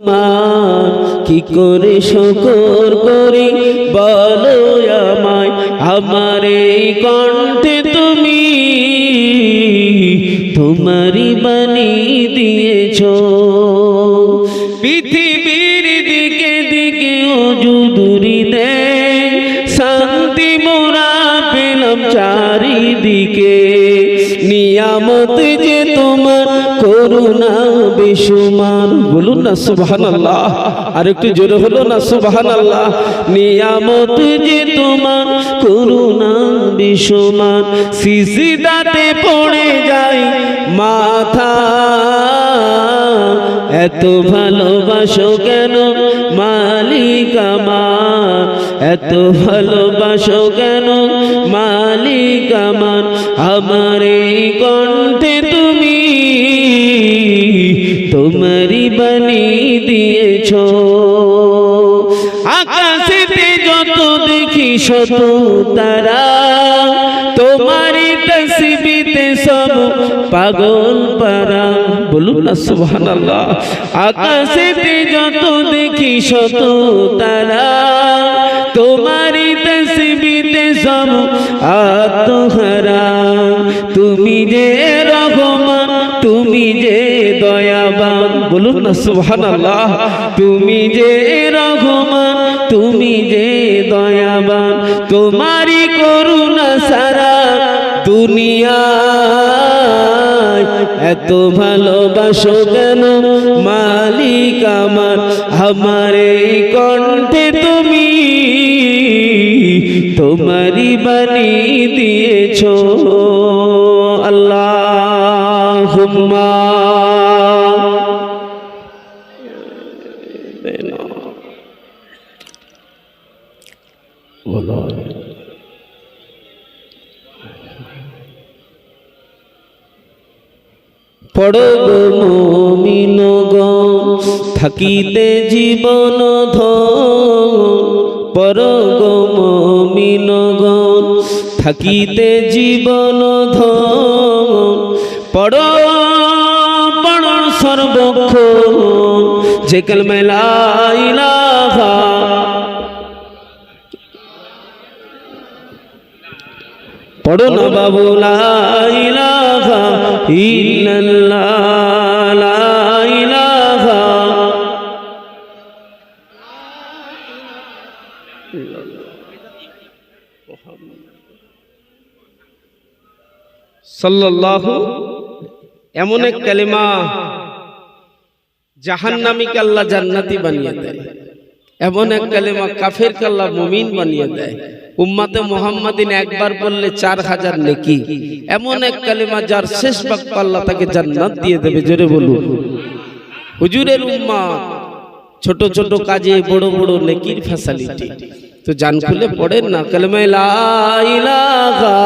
তোমার কি করে শকর করি বলো আমায়? আমার এই কণ্ঠে তুমি তোমারই দিয়েছ। পৃথিবীর দিকে দিকে অজুদুরি দে শান্তি মোরা পেলাম চারিদিকে। নিয়ামত যে তোমার করুণা বেসুমার বলুন না সুবহান আল্লাহ আর একটু জোরে হলো না সুবহান আল্লাহ নিয়ামত যে তোমার, করুণা বেসুমার সিসিদাতে পড়ে যায় মাথা। এত ভালোবাসো কেন মালিক আমার? এত ভালোবাসো কেন মালিক আমার? আমার এই বাণী দিয়েছ। আকাশেতে যত দেখি শত তারা, তোমারই তসবিতে সব পাগল পারা। বলুন না, সুবহানাল্লাহ। আকাশেতে যত দেখি শত তারা, তোমারই তসবিতে সব আত্মহারা। তুমি যে রহমান, তুমি যে দয়াবান। বলুন না, সুবহানাল্লাহ। তুমি যে রহমান, তুমি যে দয়াবান, তোমারই করুণা সারা দুনিয়া এত ভালোবাসো কেন? মালিক আমার আমার কণ্ঠে তুমি তোমারই বাণী দিয়েছ। আল্লাহ পড়ো গো মমিন থাকিতে জীবন ধন পর গো মমিন গো। থাকিতে জীবন পড়ো সর্বক্ষ যে ইলাহা। পড়ো না বাবু লা ইলাহা সাল্লাল্লাহু এমন এক কালেমা জাহান্নামীকে আল্লাহ জান্নাতি বানিয়ে দেয়। এমন এক কালেমা কাফের কাল্লা মুমিন বানিয়ে দেয়। উম্মাতে মোহাম্মদিন একবার বললে চার হাজার নেকি। এমন এক কালেমা যার শেষ বাক্য আল্লাহ তাকে জান্নাত দিয়ে দেবে, জোরে বলুন। হুজুরের উম্মা ছোট ছোট কাজে বড় বড় নেকির ফ্যাসালিটি তো জান খুলে পড়েন না কালেমায় লা ইলাহা